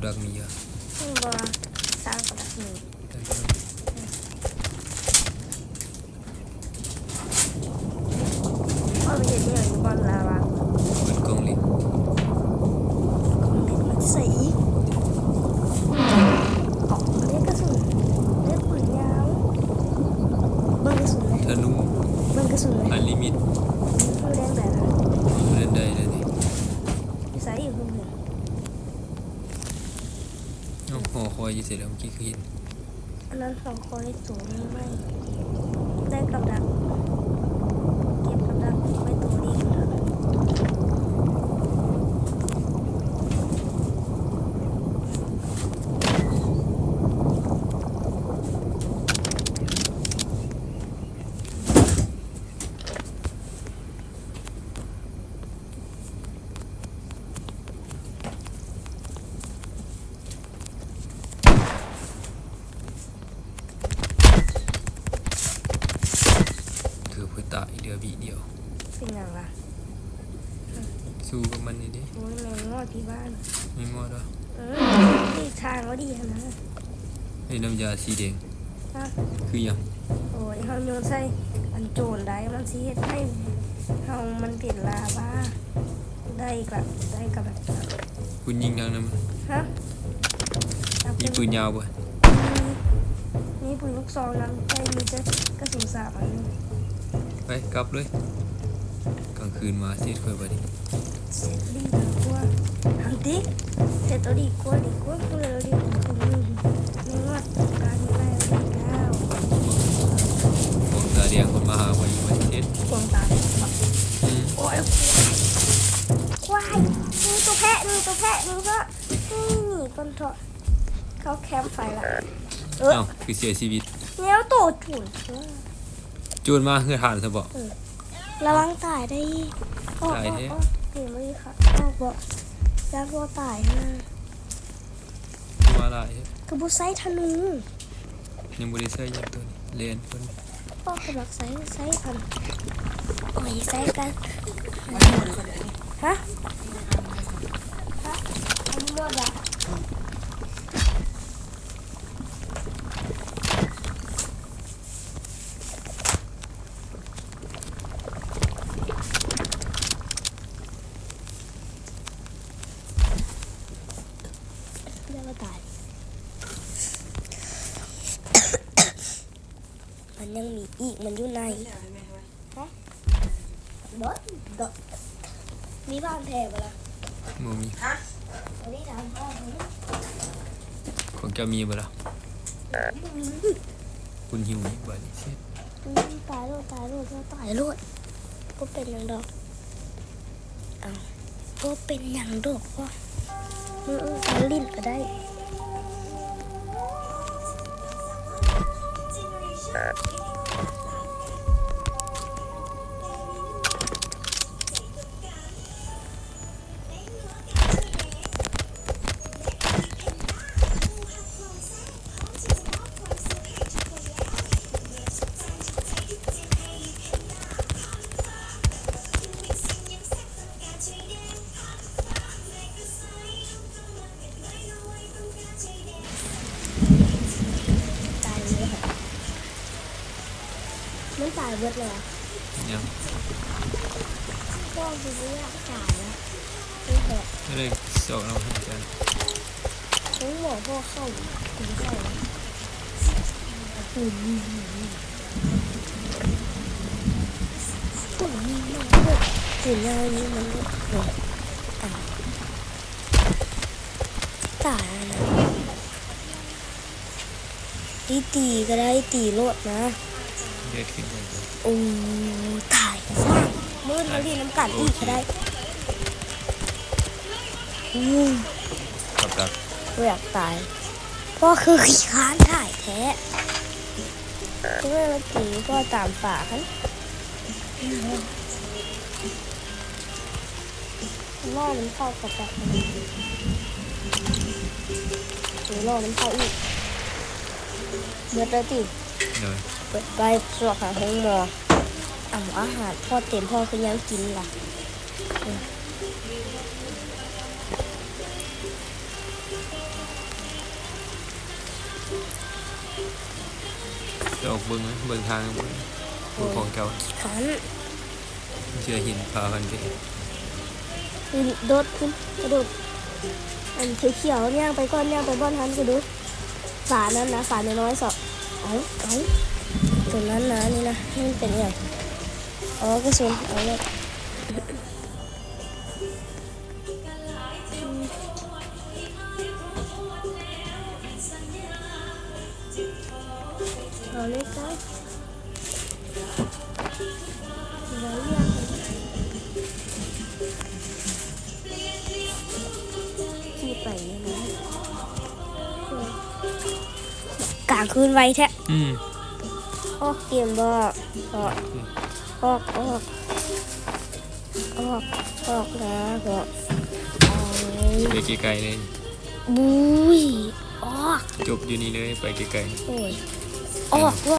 กับดักมีอะ ซึ่งบ่สร้างกับดักหนึ่ง แต่ก็ พ่อไปเห็นเนี่ยอยู่บอลลาวา เปิดกล้องลิง ของเด็กมันใส่อีกออกเรียกกระสุนเรียกปืนยาวเบิ้งกระสุนเลย ธนู เบิ้งกระสุนเลย อันลิมิต มันเล่นแบบนั้น เล่นได้เลยนี่ ใส่อยู่เพิ่งเห็น เอ้ายอยู่เสร็จแล้วเมื่อกี้คือเห็นอันนั้นสองคนที่สูงนี้ไม่ ได้กับดักเก็บกับดักไว้ตัวนี้กับดัก คือเพื่อ ตายเดือบีเดียวเป็นอย่างล่ะสู้กับมันนี่ดิโอ้ยแมงงอดที่บ้านไม่งอดหรอเออที่ทางก็ดีนะไอ้น้ำยาสีแดงฮะคือหยังโอ้ยเฮาโยนใส่อันโจรได้มันสิเฮ็ดให้เฮามันเป็นลาบ้าได้กับได้กับแบบคุณยิงทางนั้นมันฮะเอามีเป็นปืนยาวป่ะมีมีปืนลูกซองนั้นได้มีแต่กระสุนสาบอันนึง ไปกลับเลยกลางคืนมาเสร็จค่อยไปดิเสร็จดีกว่าหันติเสร็จตัวดีกว่าดีกว่าเพื่อดีกว่าอืมไม่ว่าการได้ดีแล้วบอกตาแดงคนมาหาว้อยู่วันเสร็จควงตาปักอืมโอ้ยควายมีตัวแพะมีตัวแพะมีก็นี่นี่คนเถอะเขาแคมป์ไฟละเออคือเสียชีวิต เนี้ยโตจุน จูนมาเฮือทานซะบ่ระวังตายได้อีกออกตายออกแท้ออกเห็นไหมค่ะออกบอกยากว่าตายนะคือว่าหลายคือบุไซธนูยังบ่ได้ใส่หยังตัวนี้เล่นเพิ่นพ่อเขาบอกไซไซพันโอ้ยไซกันฮะฮะอันนี้หมดละเรียกว่าตาย มันยังมีอีกมันอยู่ในฮะบดดดมีบ้านแถบละบ่มีวันนี้ถามพ่อผมของเจ้ามีบ่ล่ะคุณหิวนี่บ่นี่เสร็จอืมตายโลดตายโลดตายโลดก็เป็นอย่างดอกเอาก็เป็นอย่างดอกว่ามือการลิ้นก็ได้ that. ายเบิดเลยอะยังพ่อคือไม่อยากจ่ายนะไม่แหกก็เลยสอกเอาให้กันฉันบอกพ่อเข้าถึงเข้าปุ่มนี้ปุ่มนี้มันก็ปุ่มยาวนี้มันก็โดนตายตายแล้วนะตีตีก็ได้ตีโลดนะ เด็ดขึ้นไปโอ้ถ่ายสร้างมืดมาดีน้ำกันอีกก็ได้อืมกับดักกูอยากตายพ่อคือขี้ค้านถ่ายแท้ก็ไม่มาตีพ่อตามฝาคันล่อมันเข้ากับแบบนี้หรือล่อมันเข้าอีกเบิดแล้วติเดี๋ยว ไปสวกหาห้องหมอเอาอาหารพ่อเต็มพ่อคือยังกินล่ะจะออกเบิ้งเบิ้งทางเบิ้งของเก่าขันเจอหินปลาพันเกขึ้นโดดขึ้นกระโดดอันเขียวๆย่างไปก้อนย่างไปบ้อนทันก็ดูฝานั้นนะฝาน้อยๆสอบ เอาเอาส่วนนั้นนะนี่นะนี่มันเป็นอย่างอ๋อกระสุนเอาเลยเอาเลยครับางคืนไว้แท้อืมออกเกมบอกออกออกออกออกออกนะบอกเอาไปไกลๆเลยบุยออกจบอยู่นี่เลยไปไกลๆโอ้ยออก